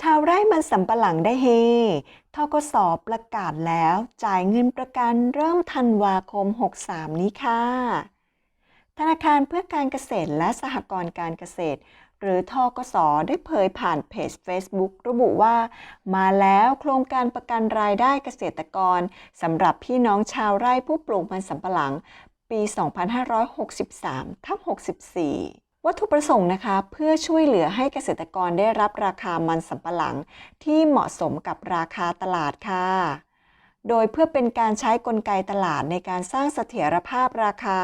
ชาวไร่มันสำปะหลังได้เฮทกสประกาศแล้วจ่ายเงินประกันเริ่มธันวาคม 63 นี้ค่ะ ธนาคารเพื่อการเกษตรและสหกรณ์การเกษตร หรือทกสได้เผยผ่านเพจ Facebook ระบุว่า มาแล้วโครงการประกันรายได้เกษตรกรสำหรับพี่น้องชาวไร่ผู้ปลูกมันสำปะหลัง ปี 2563ทับ64 วัตถุประสงค์นะคะเพื่อช่วยเหลือให้เกษตรกรได้รับราคามันสำปะหลังที่เหมาะสมกับราคาตลาดค่ะ โดยเพื่อเป็นการใช้กลไกตลาดในการสร้างเสถียรภาพราคา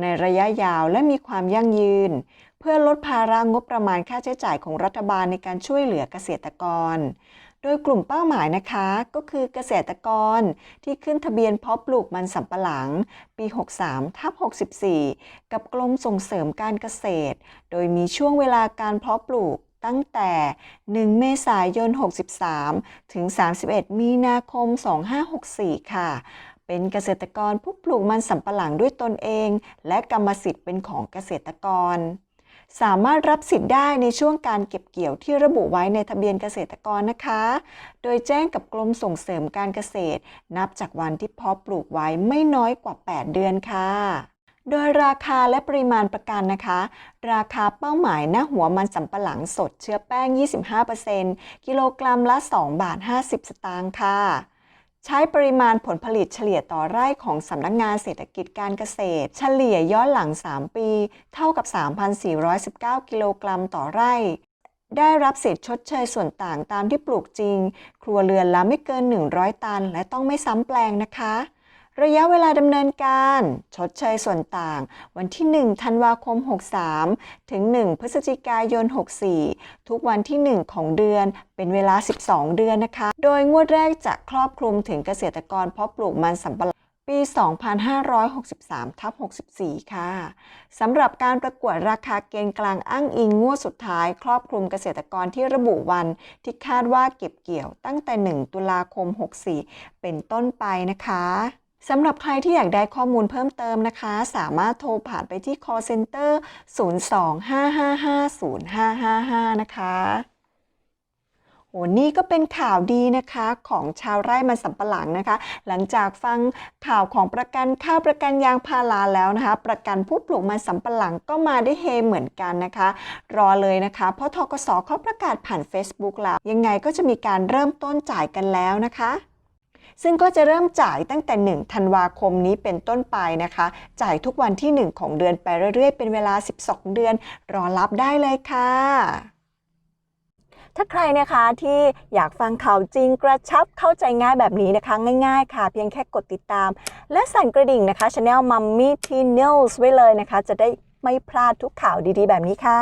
ในระยะยาวและมีความยั่งยืน เพื่อลดภาระงบประมาณค่าใช้จ่ายของรัฐบาลในการช่วยเหลือเกษตรกร โดยกลุ่มเป้าหมายนะคะก็คือเกษตรกรที่ขึ้นทะเบียนเพาะปลูกมันสำปะหลัง ปี 63ทับ64 กับกรมส่งเสริมการเกษตร โดยมีช่วงเวลาการเพาะปลูกตั้งแต่ 1 เมษายน 63 ถึง 31 มีนาคม 2564 ค่ะ เป็นเกษตรกรผู้ปลูกมันสำปะหลังด้วยตนเอง และกรรมสิทธิ์เป็นของเกษตรกร สามารถรับสิทธิ์ได้ในช่วงการเก็บเกี่ยวที่ระบุไว้ในทะเบียนเกษตรกรนะคะ โดยแจ้งกับกรมส่งเสริมการเกษตร นับจากวันที่เพาะปลูกไว้ไม่น้อยกว่า 8 เดือนค่ะโดยราคาและปริมาณประกันนะคะ ราคาเป้าหมายหน้าหัวมันสำปะหลังสดเชื้อแป้ง 25%กิโลกรัมละ 2 บาท 50 สตางค์ค่ะ ใช้ปริมาณผลผลิตเฉลี่ยต่อไร่ของสำนักงานเศรษฐกิจการเกษตร เฉลี่ยย้อนหลัง 3 ปี เท่ากับ 3,419 กิโลกรัมต่อไร่ ได้รับสิทธิ์ชดเชยส่วนต่างตามที่ปลูกจริง ครัวเรือนละไม่เกิน 100 ตัน และต้องไม่ซ้ำแปลงนะคะะยะเวลาดำเนินการ ชดเชยส่วนต่าง วันที่ 1 ธันวาคม 63 ถึง 1 พฤศจิกายน 64 ทุกวันที่ 1 ของเดือนเป็นเวลา 12 เดือนนะคะ โดยงวดแรกจะครอบคลุมถึงเกษตรกรเพาะปลูกมันสำปะหลังปี 2563ทับ64 ค่ะ สำหรับการประกวดราคาเกณฑ์กลางอ้างอิงงวดสุดท้าย ครอบคลุมเกษตรกรที่ระบุวันที่คาดว่าเก็บเกี่ยวตั้งแต่ 1 ตุลาคม 64 เป็นต้นไปนะคะ สำหรับใครที่อยากได้ข้อมูลเพิ่มเติมนะคะ สามารถโทรผ่านไปที่ call center 025550555 นะคะโหนี่ก็เป็นข่าวดีนะคะของชาวไร่มันสำปะหลังนะคะ หลังจากฟังข่าวของประกันข้าวประกันยางพาราแล้วนะคะ ประกันผู้ปลูกมันสำปะหลังก็มาได้เฮเหมือนกันนะคะ รอเลยนะคะ เพราะทกสเขาประกาศผ่าน Facebook แล้ว ยังไงก็จะมีการเริ่มต้นจ่ายกันแล้วนะคะ ซึ่งก็จะเริ่มจ่ายตั้งแต่ 1 ธันวาคมนี้เป็นต้นไปนะคะ จ่ายทุกวันที่ 1 ของเดือนไปเรื่อยๆ เป็นเวลา 12 เดือน รอรับได้เลยค่ะถ้าใครนะคะที่อยากฟังข่าวจริงกระชับเข้าใจง่ายแบบนี้นะคะ ง่ายๆ ค่ะ เพียงแค่กดติดตาม และสั่นกระดิ่งนะคะ Channel Mummy t news ไว้เลยนะคะ จะได้ไม่พลาดทุกข่าวดีๆ แบบนี้ค่ะ